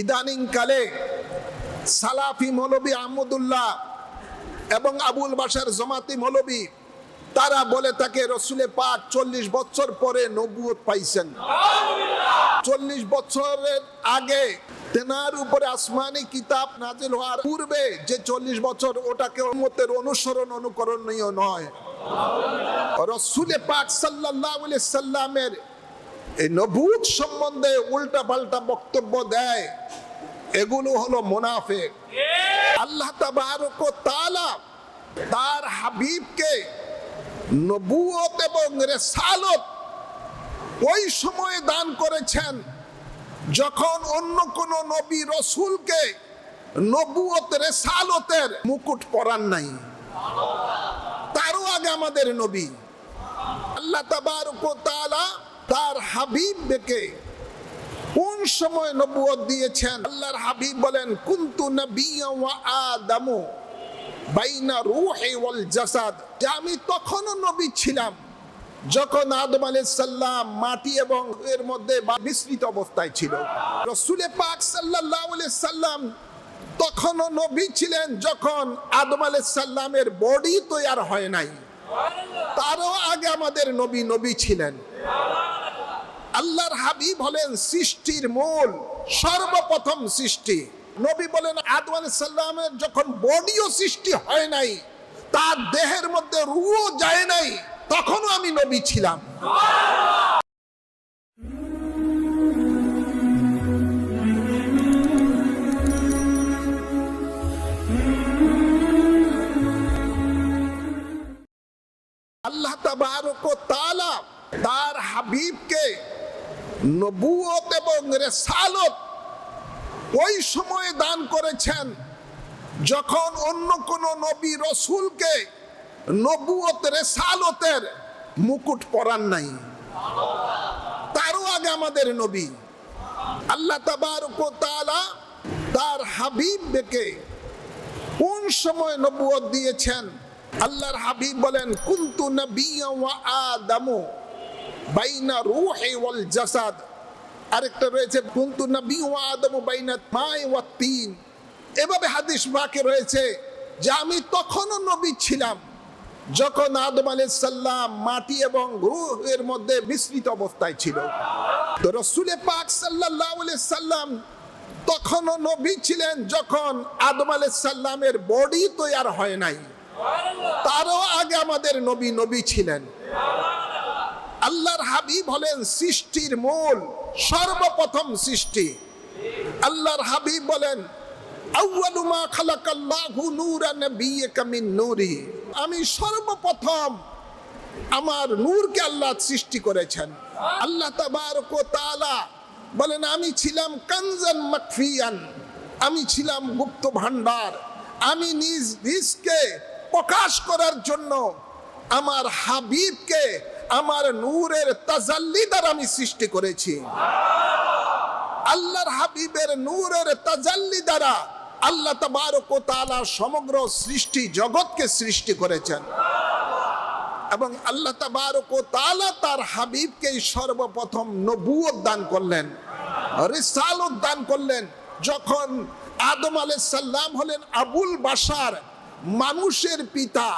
ইদানিং কালে সালাফি মৌলবী আহমদুল্লাহ এবং আবুল বাসার জমাতি মৌলবী, তারা বলে থাকে রসুলে পাক চল্লিশ বছর পরে নবুয়ত পাইছেন। চল্লিশ বছরের আগে তেনার উপরে আসমানি কিতাব নাজিল হওয়ার পূর্বে যে চল্লিশ বছর ওটাকে উম্মতের অনুসরণ অনুকরণীয় নয়। রসুলে পাক সাল্লাহ সাল্লামের এই নবুত সম্বন্ধে উল্টা পাল্টা বক্তব্য দেয়। এগুলো হলো মোনাফেক। আল্লাহ ও তার হাবিবকে নবুয়ত এবং রেসালত ওই সময়ে দান করেছেন যখন অন্য কোন নবী রসুলকে নবুয়ত রেসালতের মুকুট পরান নাই। তারও আগে আমাদের নবী। আল্লাহ তাআলা তার হাবিবকে কোন সময় নবুয়ত দিয়েছেন? আল্লাহর হাবিব বলেন, কুনতু ওয়া আদামু বাইনা রূহি ওয়াল জাসাদ। যে আমি তখনও নবী ছিলাম, যখন আদম সালাম মাটি এবং এর মধ্যে মিশ্রিত অবস্থায় ছিল। রসুলে পাক আলাইহি সাল্লাম তখনও নবী ছিলেন, যখন আদম আলাইহিস বডি তৈয়ার হয় নাই। তারও আগে আমাদের নবী নবী ছিলেন। আল্লাহর হাবিব হলেন সৃষ্টির মূল, সর্বপ্রথম সৃষ্টি। নবী বলেন, আদম আলাইহিস সালামের যখন বডিও সৃষ্টি হয় নাই, তার দেহের মধ্যে রুও যায় নাই, তখনও আমি নবী ছিলাম। আল্লাহ তাবারক ও তাআলা তার হাবিবকে নবুয়ত এবং রেসালত ওই সময়ে দান করেছেন যখন অন্য কোন নবী রসুলকে নবুয়ত রেসালতের মুকুট পরান নাই। তারও আগে আমাদের নবী। আল্লাহ তাআলা তার হাবিবকে কোন সময় নবুয়ত দিয়েছেন? আল্লাহর হাবিব বলেন, কুন্তু নবী আদামু। বাইনা রূহি ওয়াল জাসাদ। আরেকটা রয়েছে, কুনতু নাবিয়্যা ওয়া আদামু বাইনা মাই ওয়া তিন। এভাবে হাদিস বাকে রয়েছে যে আমি তখনও নবী ছিলাম, যখন আদম আলাইহিস সালাম মাটি এবং রূহের মধ্যে মিশ্রিত অবস্থায় ছিল। তো রসুলে পাক আলাইহি সাল্লাম তখনও নবী ছিলেন যখন আদম আলাইহিস সালামের বডি তৈয়ার হয় নাই। তারও আগে আমাদের নবী নবী ছিলেন। আল্লাহর হাবিব হলেন সৃষ্টির মূল, সর্বপ্রথম সৃষ্টি। আল্লাহর হাবিব বলেন আমি সর্বপ্রথম আমার নূরকে আল্লাহ সৃষ্টি করেছেন। আল্লাহ তাবারক ও বলেন, আমি ছিলাম কানজান মাকফিয়ান, আমি ছিলাম গুপ্ত ভান্ডার আমি নিজ নিজকে প্রকাশ করার জন্য আমার হাবিবকে আমার নূরের তাজাল্লি দ্বারা আমি সৃষ্টি করেছি। আল্লাহর হাবিবের নূরের তাজাল্লি দ্বারা আল্লাহ তাবারক ও সমগ্র সৃষ্টি জগৎকে সৃষ্টি করেছেন। এবং আল্লাহ তাবারক ও তার হাবিবকে সর্বপ্রথম নবুয়ত দান করলেন, রিসালত দান করলেন। যখন আদম আলাইহিস সালাম হলেন আবুল বাশার, মানুষের পিতা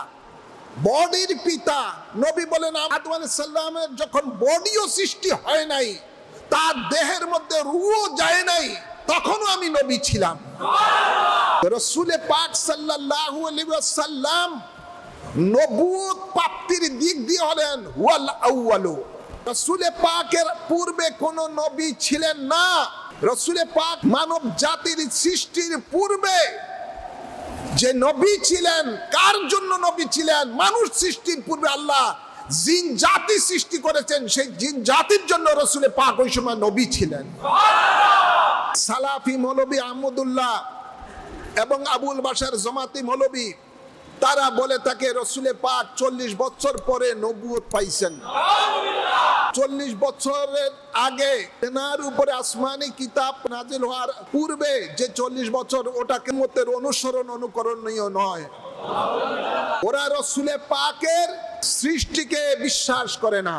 বডির পিতা, নবী বলেন আদম আলাইহিস সালামের যখন বডিও সৃষ্টি হয় নাই, তার দেহের মধ্যে রুও যায় নাই, তখনও আমি নবী ছিলাম। রসুলে পাক সাল্লাল্লাহু আলাইহি ওয়াসাল্লাম নবুয়ত প্রাপ্তির দিক দিয়ে হলেন ওয়াল আউয়ালু। রসুলে পাকের পূর্বে কোন নবী ছিলেন না। রসুলে পাক মানব জাতির সৃষ্টির পূর্বে যে নবী ছিলেন, কার জন্য নবী ছিলেন? মানুষ সৃষ্টির পূর্বে আল্লাহ জিন জাতি সৃষ্টি করেছেন, সেই জিন জাতির জন্য রসুলে পাক ওই সময় নবী ছিলেন। সালাফি মৌলবী আহমদুল্লাহ এবং আবুল বাসার জমাতি মৌলবী, তারা বলে থাকে রসুলে পাক চল্লিশ বছর পরে নবুয়ত পাইছেন। চল্লিশ বছরের আগে তেনার উপরে আসমানি কিতাব নাজিল হওয়ার পূর্বে যে চল্লিশ বছর ওটা কেমতের অনুসরণ অনুকরণীয় নয়। ওরা রসুলে পাকের সৃষ্টিকে বিশ্বাস করে না।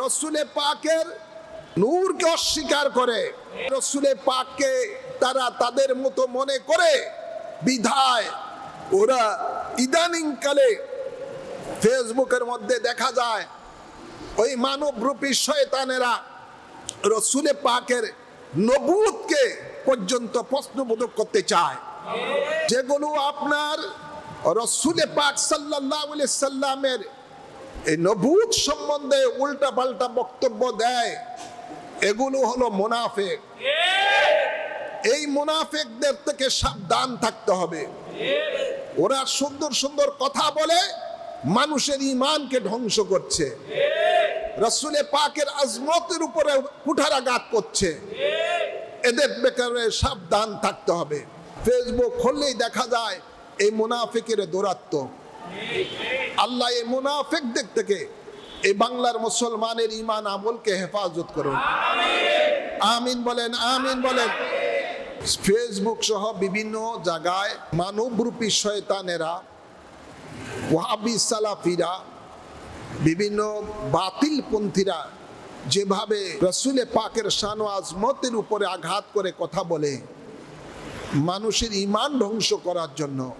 রসুলে পাকের নূরকে অস্বীকার করে। রসুলে পাককে তারা তাদের মতো মনে করে। বিধায় ওরা ইদানিংকালে ফেসবুকের মধ্যে দেখা যায় ওই মানবরূপী শয়তানেরা রসুলে পাকের নবুতকে পর্যন্ত প্রশ্নবোধক করতে চায়। যেগুলো আপনার রসুলে পাক সাল্লাহ সাল্লামের এই নবুত সম্বন্ধে উল্টা পাল্টা বক্তব্য দেয়। এগুলো হলো মোনাফেক। এই মোনাফেকদের থেকে সাবধান থাকতে হবে। ওরা সুন্দর সুন্দর কথা বলে, মানুষের ইমানকে ধ্বংস করছে। রসুলে পাকের আজমতের উপরে কুঠারাঘাত করছে। এদের বেকারে সাবধান থাকতে হবে। ফেসবুক খুললেই দেখা যায় এই মুনাফিকের দৌরাত্ম আল্লাহ এই মুনাফিকদের থেকে এই বাংলার মুসলমানের ইমান আমলকে হেফাজত করুন। আমিন বলেন আমিন বলেন। ফেসবুক সহ বিভিন্ন জায়গায় মানবরূপী শয়তানেরা, ওয়াহাবি সালাফিরা বিভিন্ন বাতিল পন্থীরা যেভাবে রসুলে পাকের শান ও আজমতের উপরে আঘাত করে কথা বলে, মানুষের ইমান ধ্বংস করার জন্য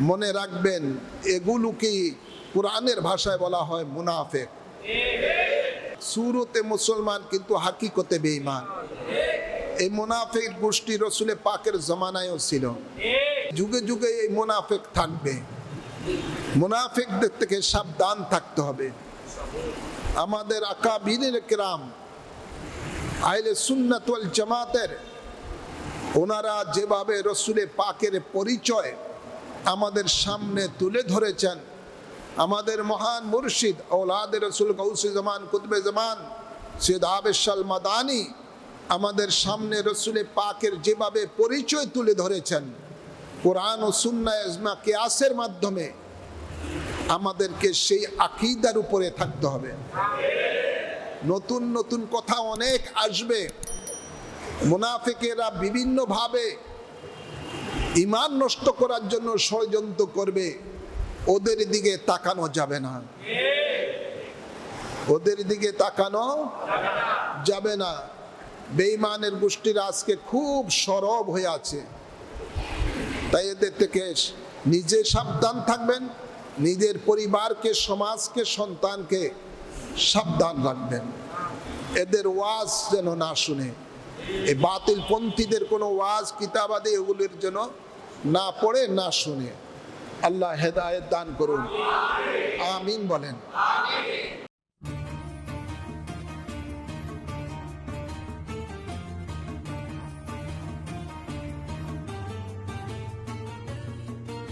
মনে রাখবেন, এগুলোকেই কোরআনের ভাষায় বলা হয় মুনাফেক। সুরতে মুসলমান কিন্তু হাকিকতে বেঈমান। এই মুনাফেক গোষ্ঠী রসুলে পাকের জমানায়ও ছিল। যুগে যুগে এই মুনাফেক থাকবে। মুনাফেকদের থেকে সাবধান থাকতে হবে। আমাদের আকাবিনের কেরাম আইলে সুন্নাত ওয়াল জামাতের, ওনারা যেভাবে রসুলে পাকের পরিচয় আমাদের সামনে তুলে ধরেছেন, আমাদের মহান মুর্শিদ ওলাদের রসুল গৌসে জামান, কুতবে জামান, সৈয়দ আবেশাল মাদানি আমাদের সামনে রসুলে পাকের যেভাবে পরিচয় তুলে ধরেছেন কোরআন ও সুন্না ইজমা কেয়াসের মাধ্যমে আমাদেরকে সেই আকিদার উপরে থাকতে হবে। নতুন নতুন কথা অনেক আসবে। মুনাফিকেরা বিভিন্নভাবে ইমান নষ্ট করার জন্য ষড়যন্ত্র করবে। ওদের দিকে তাকানো যাবে না। ওদের দিকে তাকানো যাবে না। বেঈমানের গোষ্ঠীরা আজকে খুব সরব হয়ে আছে। তাই এদের থেকে নিজে সাবধান থাকবেন, নিজের পরিবারকে, সমাজকে, সন্তানকে সাবধান রাখবেন। এদের ওয়াজ যেন না শুনে এই বাতিল পন্থীদের কোনো ওয়াজ কিতাবাদি এগুলির যেন না পড়ে, না শুনে। আল্লাহ হেদায়েত দান করুন। আমিন বলেন।